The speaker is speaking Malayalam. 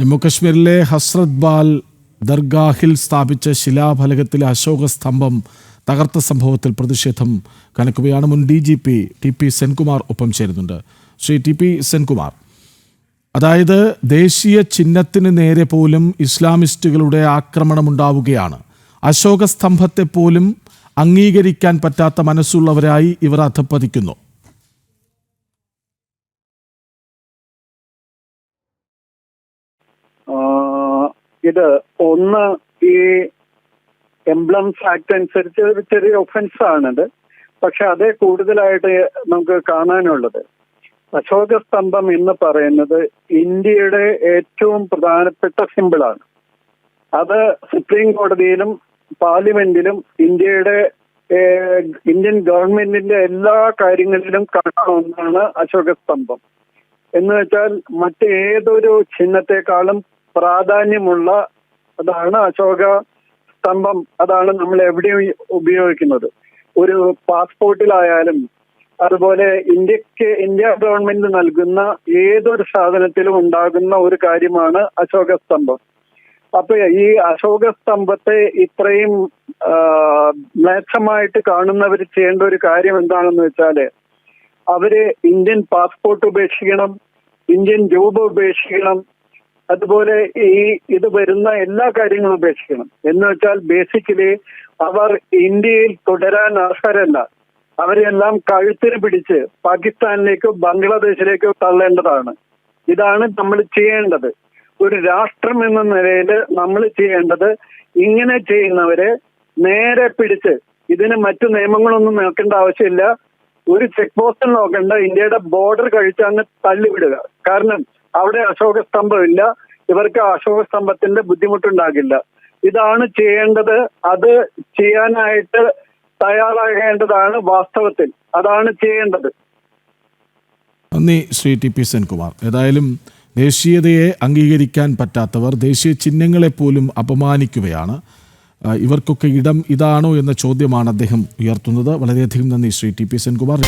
ജമ്മുകശ്മീരിലെ ഹസ്രത് ബാൽ ദർഗാഹിൽ സ്ഥാപിച്ച ശിലാഫലകത്തിലെ അശോക സ്തംഭം തകർത്ത സംഭവത്തിൽ പ്രതിഷേധം കനക്കുകയാണ്. മുൻ D G P T P Senkumar ഒപ്പം ചേരുന്നുണ്ട്. ശ്രീ ടി പി സെൻകുമാർ അതായത് ദേശീയ ചിഹ്നത്തിന് നേരെ പോലും ഇസ്ലാമിസ്റ്റുകളുടെ ആക്രമണമുണ്ടാവുകയാണ്. അശോക സ്തംഭത്തെ പോലും അംഗീകരിക്കാൻ പറ്റാത്ത മനസ്സുള്ളവരായി ഇവർ അധപ്പതിക്കുന്നു ഇത് ഒന്ന് ഈ എംബ്ലംസ് ആക്ട് അനുസരിച്ച് ഒരു ചെറിയ ഒഫൻസ് ആണിത്. പക്ഷെ അതേ കൂടുതലായിട്ട് നമുക്ക് കാണാനുള്ളത്. അശോക സ്തംഭം എന്ന് പറയുന്നത് ഇന്ത്യയുടെ ഏറ്റവും പ്രധാനപ്പെട്ട സിമ്പിളാണ് അത് സുപ്രീം കോടതിയിലും പാർലമെന്റിലും ഇന്ത്യയുടെ ഇന്ത്യൻ ഗവൺമെന്റിന്റെ എല്ലാ കാര്യങ്ങളിലും കാണുന്ന ഒന്നാണ് അശോക സ്തംഭം. എന്ന് വെച്ചാൽ മറ്റേതൊരു ചിഹ്നത്തെക്കാളും പ്രാധാന്യമുള്ള അതാണ് അശോക സ്തംഭം. അതാണ് നമ്മൾ എവിടെയും ഉപയോഗിക്കുന്നത്. ഒരു പാസ്പോർട്ടിലായാലും അതുപോലെ ഇന്ത്യയ്ക്ക് ഇന്ത്യ ഗവൺമെന്റ് നൽകുന്ന ഏതൊരു സാധനത്തിലും ഉണ്ടാകുന്ന ഒരു കാര്യമാണ് അശോക സ്തംഭം. അപ്പൊ ഈ അശോക സ്തംഭത്തെ ഇത്രയും മേച്ചമായിട്ട് കാണുന്നവർ ചെയ്യേണ്ട ഒരു കാര്യം എന്താണെന്ന് വെച്ചാൽ അവർ ഇന്ത്യൻ പാസ്പോർട്ട് ഉപേക്ഷിക്കണം ഇന്ത്യൻ രൂപ ഉപേക്ഷിക്കണം അതുപോലെ ഈ ഇത് വരുന്ന എല്ലാ കാര്യങ്ങളും ഉപേക്ഷിക്കണം എന്ന് വെച്ചാൽ ബേസിക്കലി അവർ ഇന്ത്യയിൽ തുടരാൻ അർഹരല്ല അവരെല്ലാം കഴുത്തിന് പിടിച്ച് പാകിസ്ഥാനിലേക്കോ ബംഗ്ലാദേശിലേക്കോ തള്ളേണ്ടതാണ്. ഇതാണ് നമ്മൾ ചെയ്യേണ്ടത്. ഒരു രാഷ്ട്രം എന്ന നിലയിൽ നമ്മൾ ചെയ്യേണ്ടത് ഇങ്ങനെ ചെയ്യുന്നവരെ നേരെ പിടിച്ച് ഇതിന് മറ്റു നിയമങ്ങളൊന്നും നോക്കേണ്ട ആവശ്യമില്ല. ഒരു ചെക്ക് പോസ്റ്റിൽ നോക്കേണ്ട. ഇന്ത്യയുടെ ബോർഡർ കഴിച്ചങ്ങ് തള്ളിവിടുക. കാരണം അവിടെ അശോക സ്തംഭമില്ല ഇവർക്ക് അശോക സ്തംഭത്തിന്റെ ബുദ്ധിമുട്ടുണ്ടാകില്ല. ഇതാണ് ചെയ്യേണ്ടത്. അത് ചെയ്യാനായിട്ട് തയ്യാറാകേണ്ടതാണ് വാസ്തവത്തിൽ. അതാണ് ചെയ്യേണ്ടത്. നന്ദി ശ്രീ ടി പി സെൻകുമാർ. ഏതായാലും ദേശീയതയെ അംഗീകരിക്കാൻ പറ്റാത്തവർ ദേശീയ ചിഹ്നങ്ങളെ പോലും അപമാനിക്കുകയാണ്. ഇവർക്കൊക്കെ ഇടം ഇതാണോ എന്ന ചോദ്യമാണ് അദ്ദേഹം ഉയർത്തുന്നത്. വളരെയധികം നന്ദി ശ്രീ ടി പി സെൻകുമാർ.